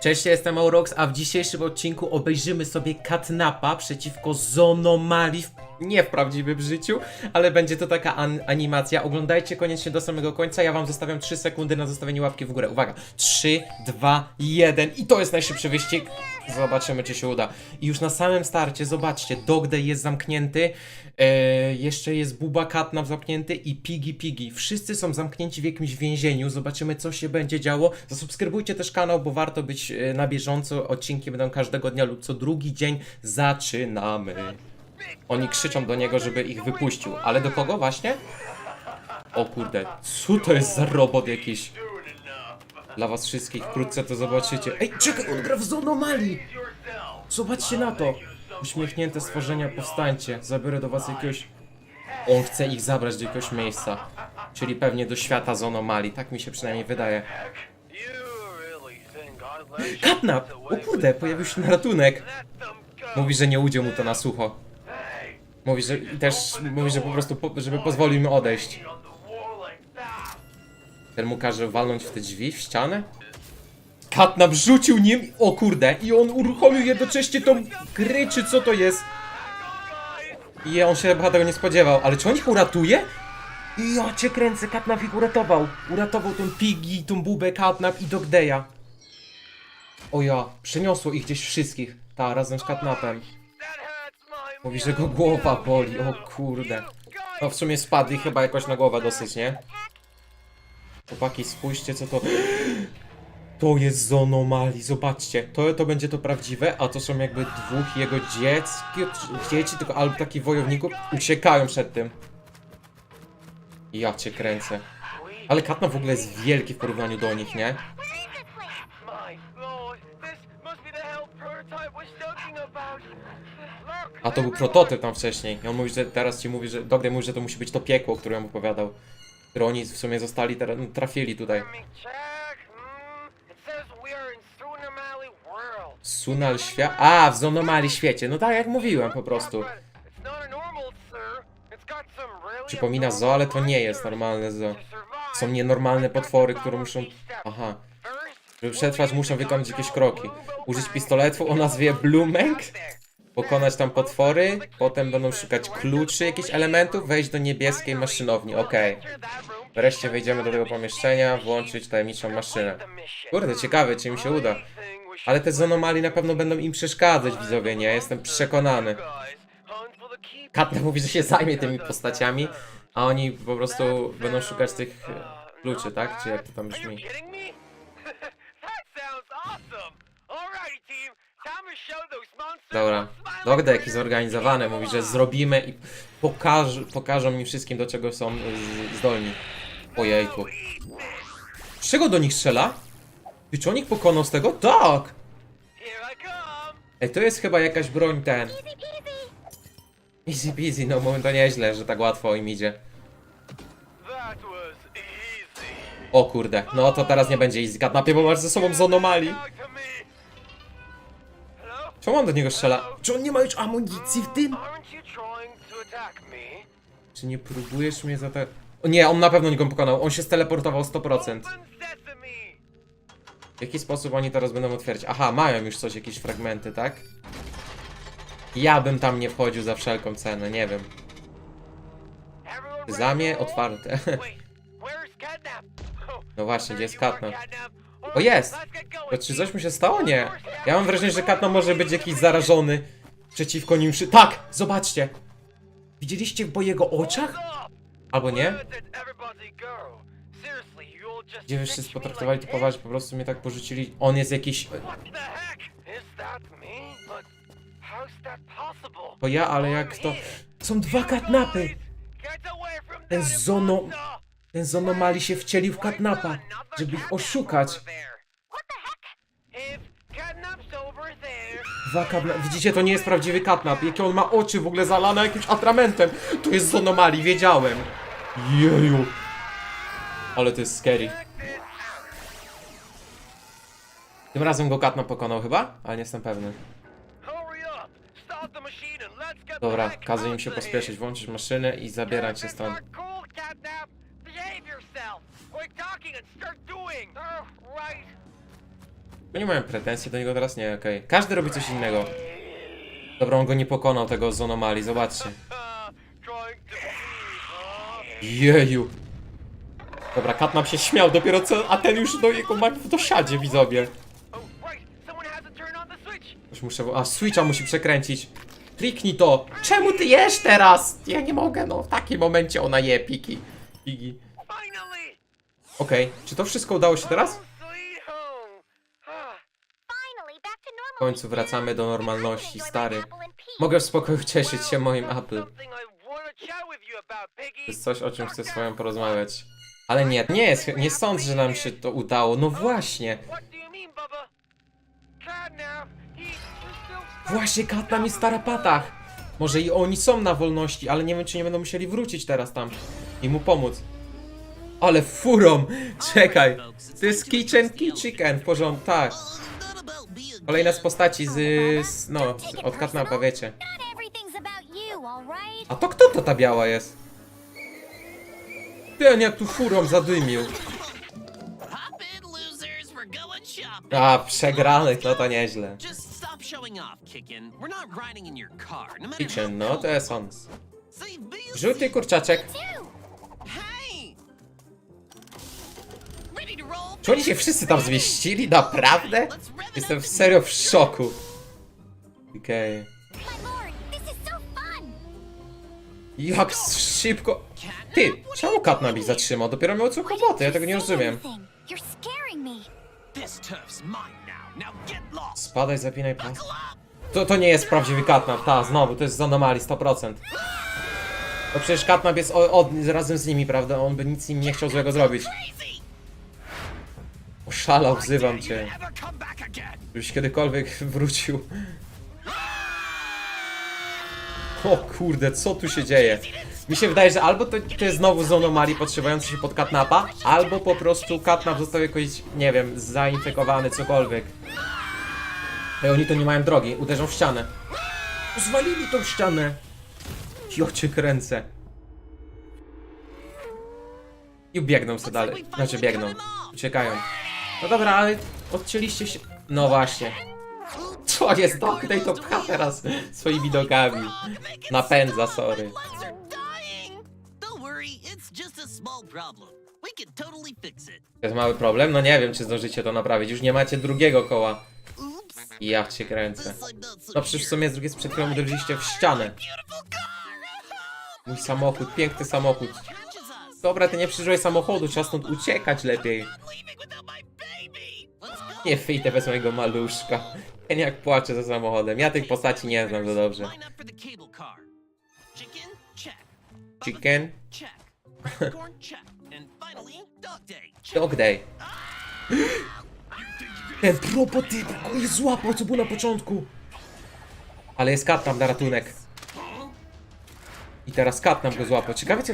Cześć, ja jestem Aurox, a w dzisiejszym odcinku obejrzymy sobie Katnapa przeciwko Zonomali w... nie w prawdziwym życiu, ale będzie to taka an animacja. Oglądajcie koniecznie do samego końca, ja wam zostawiam 3 sekundy na zostawienie łapki w górę. Uwaga, 3, 2, 1 i to jest najszybszy wyścig. Zobaczymy, czy się uda. I już na samym starcie, zobaczcie, Dog Day jest zamknięty, e, jeszcze jest Buba Katnap zamknięty i Piggy Piggy. Wszyscy są zamknięci w jakimś więzieniu, zobaczymy, co się będzie działo. Zasubskrybujcie też kanał, bo warto być e, na bieżąco. Odcinki będą każdego dnia lub co drugi dzień. Zaczynamy. Oni krzyczą do niego, żeby ich wypuścił. Ale do kogo właśnie? O kurde, co to jest za robot jakiś? Dla was wszystkich wkrótce to zobaczycie. Ej, czekaj, on gra w Zonomali! Zobaczcie na to! Uśmiechnięte stworzenia, powstańcie. Zabiorę do was jakiegoś... On chce ich zabrać do jakiegoś miejsca. Czyli pewnie do świata Zonomali, tak mi się przynajmniej wydaje. Katnap! O kurde, pojawił się na ratunek. Mówi, że nie ujdzie mu to na sucho. Mówi, że też mówi, że po prostu, po, żeby pozwolił mi odejść. Ten mu każe walnąć w te drzwi, w ścianę? Katnap rzucił nim, o kurde, i on uruchomił jednocześnie tą gry, czy co to jest? I on się chyba tego nie spodziewał, ale czy on ich uratuje? I ja cię kręcę, Katnap ich uratował. Uratował tą Piggy, tą Bubę, Katnap i Dogdeya. O ja, przeniosło ich gdzieś wszystkich, ta, razem z Katnapem. Mówi, że go głowa boli, o kurde. No w sumie spadli chyba jakoś na głowę dosyć, nie? Chłopaki, spójrzcie co to... To jest Zonomali, zobaczcie. To, to będzie to prawdziwe, a to są jakby dwóch jego dziecki, dzieci, tylko albo takich wojowników uciekają przed tym. Ja cię kręcę. Ale Katna w ogóle jest wielki w porównaniu do nich, nie? A to był prototyp tam wcześniej. I on mówi, że teraz ci mówi, że Dogday mówi, że to musi być to piekło, które on opowiadał. Które oni w sumie zostali, teraz no, trafili tutaj. Sunal świat. A, w Zonomali świecie. No tak jak mówiłem po prostu. Przypomina zoo, ale to nie jest normalne zoo. Są nienormalne potwory, które muszą... Aha. Żeby przetrwać muszą wykonać jakieś kroki. Użyć pistoletu o nazwie Blumenk, pokonać tam potwory, potem będą szukać kluczy, jakichś elementów, wejść do niebieskiej maszynowni, okej. Wreszcie wejdziemy do tego pomieszczenia, włączyć tajemniczą maszynę. Kurde, ciekawe, czy mi się uda. Ale te zonomali na pewno będą im przeszkadzać, widzowie, nie? Jestem przekonany. Katna mówi, że się zajmie tymi postaciami, a oni po prostu będą szukać tych kluczy, tak? Czy jak to tam brzmi? that. Alrighty, team. Dobra. Dogda jaki faces zorganizowany, mówi, że zrobimy i pokaż, pokażą mi wszystkim, do czego są y, zdolni. Ojejku. Z czego do nich strzela? Ty, czy on ich pokonał z tego? Tak! Ej, to jest chyba jakaś broń ten. Easy peasy, no moment to nieźle, że tak łatwo im idzie. O kurde, no to teraz nie będzie easy. Katnapie, bo masz ze sobą me. Hello? Czemu on do niego strzela? Czy on nie ma już amunicji w tym? Czy nie próbujesz mnie za te... O nie, on na pewno nie go pokonał. On się steleportował 100%. Open sesame. W jaki sposób oni teraz będą otwierać? Aha, mają już coś, jakieś fragmenty, tak? Ja bym tam nie wchodził za wszelką cenę, nie wiem. Roll? otwarte. Oh, No właśnie, there gdzie jest Katnap? O jest! To czy coś mu się stało? Nie. Ja mam wrażenie, że Katna może być jakiś zarażony przeciwko nim. Przy... Tak! Zobaczcie! Widzieliście po jego oczach? Albo nie? Gdzie wy wszyscy potraktowali to poważnie, po prostu mnie tak porzucili. On jest jakiś... To ja, ale jak to... Są dwa katnapy! Ten zono... Ten zonomali się wcielił w katnapa, żeby ich oszukać. Dwa. Widzicie, to nie jest prawdziwy katnap. Jakie on ma oczy w ogóle zalane jakimś atramentem. To jest zonomali, wiedziałem. Jeju. Ale to jest scary. Tym razem go katnap pokonał chyba? Ale nie jestem pewny. Dobra, każe im się pospieszyć, włączyć maszynę i zabierać się stąd. Nie mają pretensji do niego teraz? Nie, okej. Każdy robi coś innego. Dobra, on go nie pokonał, tego zobaczcie. To breathe, huh? Jeju. Dobra, Katnap się śmiał dopiero co, a ten już do jego ma w dosiadzie, widzowie. Oh. Już muszę, a Switcha musi przekręcić. Kliknij to. Czemu ty jesz teraz? Ja nie mogę, no w takim momencie ona je, Piki. Pigi. Okej, czy to wszystko udało się teraz? W końcu wracamy do normalności, stary. Mogę w spokoju cieszyć się moim Apple. To jest coś, o czym chcę z wami porozmawiać. Ale nie, nie jest, nie sądzę, że nam się to udało. No właśnie. Właśnie Katnam jest w tarapatach. Może i oni są na wolności, ale nie wiem, czy nie będą musieli wrócić teraz tam i mu pomóc. Ale furą! Czekaj. To jest Kitchen Key Chicken, w porządku, tak. Kolejna z postaci z, z no, z, od Katnapa, wiecie. A to kto to ta biała jest? Ten jak tu furą zadymił. A, przegrany, no to nieźle. No Kitchen, no to jest on. Żółty kurczaczek. Czy oni się wszyscy tam zmieścili? Naprawdę? Jestem w serio w szoku. Okej. Fun. Jak szybko... Ty, czemu Katnap ich zatrzymał? Dopiero miał co kłopoty, ja tego nie rozumiem. Spadaj, zapinaj pas. To, to nie jest prawdziwy Katnap, ta, znowu, to jest z anomalii, 100%. To przecież Katnap jest o, od, razem z nimi, prawda? On by nic im nie chciał złego zrobić. Oszalał, wzywam cię. Żebyś kiedykolwiek wrócił. O kurde, co tu się dzieje? Mi się wydaje, że albo to, to jest znowu zonomali podszywający się pod katnapa, albo po prostu katnap został jakoś, nie wiem, zainfekowany, cokolwiek. I oni to nie mają drogi, uderzą w ścianę. Zwalili tą ścianę. Jo cię kręcę. I biegną sobie dalej. Znaczy biegną. Uciekają. No dobra, ale odcięliście się. No właśnie. Co jest Doknej to pcha teraz swoimi widokami. Napędza, sorry. To jest mały problem? No nie wiem, czy zdążycie to naprawić. Już nie macie drugiego koła. Oops. Ja cię kręcę. No przecież w sumie z drugiej przed chwilą uderzyliście w ścianę. Mój samochód, piękny samochód. Dobra, ty nie przeżyłeś samochodu, trzeba stąd uciekać lepiej. Nie wyjdę bez mojego maluszka. Ten jak płacze za samochodem. Ja tych postaci nie znam za dobrze. Chicken, dog day. Day. Ten prototyp go złapał, co było na początku. Ale jest kat tam na ratunek. I teraz kat nam go złapał. Ciekawe co...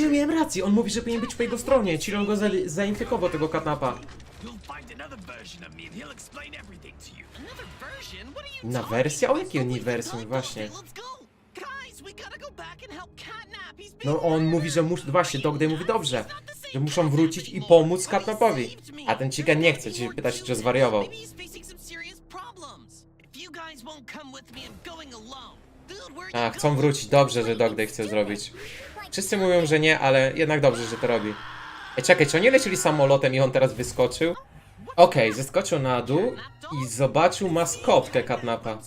ja miałem rację. On mówi, że powinien być po jego stronie. Chiron go za zainfekował, tego katnapa. Talking wersja? O jakiej uniwersum? Dog Właśnie. No on mówi, że muszą... Właśnie, Dog Day mówi dobrze. Że muszą wrócić i pomóc katnapowi. A ten chicken nie chce, czyli pyta się, czy zwariował. If. A, chcą wrócić. Dobrze, że Dog Day chce zrobić. Wszyscy mówią, że nie, ale jednak dobrze, że to robi. Ej, czekaj, czy oni lecieli samolotem i on teraz wyskoczył? Okej, zeskoczył na dół i zobaczył maskotkę katnapa.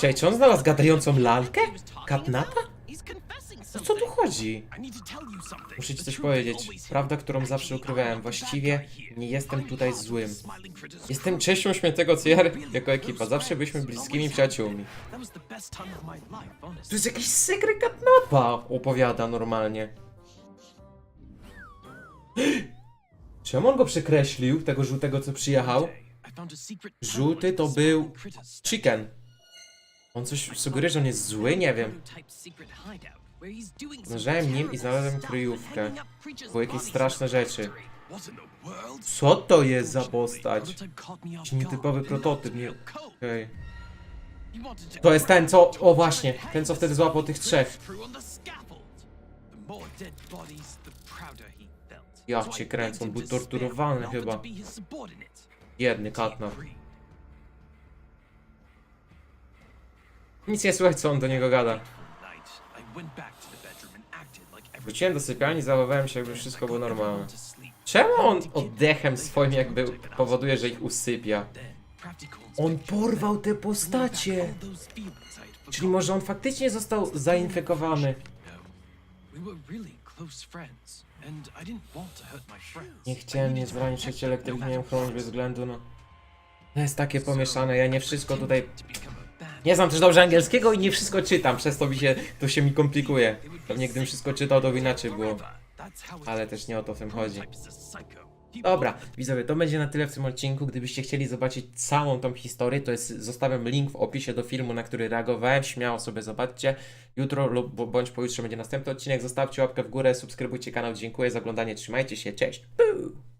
Czekaj, czy on znalazł gadającą lalkę? Katnapa? O co tu chodzi? Muszę ci coś powiedzieć. Prawda, którą zawsze ukrywałem. Właściwie nie jestem tutaj złym. Jestem częścią świętego CR jako ekipa. Zawsze byliśmy bliskimi przyjaciółmi. To jest jakiś sekret katnapa, opowiada normalnie. Czemu on go przekreślił, tego żółtego, co przyjechał? Żółty to był chicken. On coś sugeruje, że on jest zły? Nie wiem. Znalazłem nim i znalazłem kryjówkę. Były jakieś straszne rzeczy. Co to jest za postać? Nietypowy prototyp, nie... Wanted to jest ten, co... O właśnie, ten, co wtedy złapał tych trzech. Ja cię kręcę, on był torturowany chyba. He katnap. Nic nie słychać, co on do niego gada. Wróciłem do sypialni, zachowałem się, jakby wszystko było normalne. Czemu on oddechem swoim jakby powoduje, że ich usypia? On porwał te postacie! Czyli może on faktycznie został zainfekowany? No. Nie chciałem nie zranić przyjaciela, których miałem chronić bez względu na... To jest takie pomieszane, ja nie wszystko tutaj... Nie znam też dobrze angielskiego i nie wszystko czytam, przez to mi się, to się mi komplikuje. Pewnie gdybym wszystko czytał, to by inaczej było. Ale też nie o to w tym chodzi. Dobra, widzowie, to będzie na tyle w tym odcinku. Gdybyście chcieli zobaczyć całą tą historię, to jest, zostawiam link w opisie do filmu, na który reagowałem. Śmiało sobie zobaczcie. Jutro lub bądź pojutrze będzie następny odcinek. Zostawcie łapkę w górę, subskrybujcie kanał. Dziękuję za oglądanie, trzymajcie się, cześć! Puu!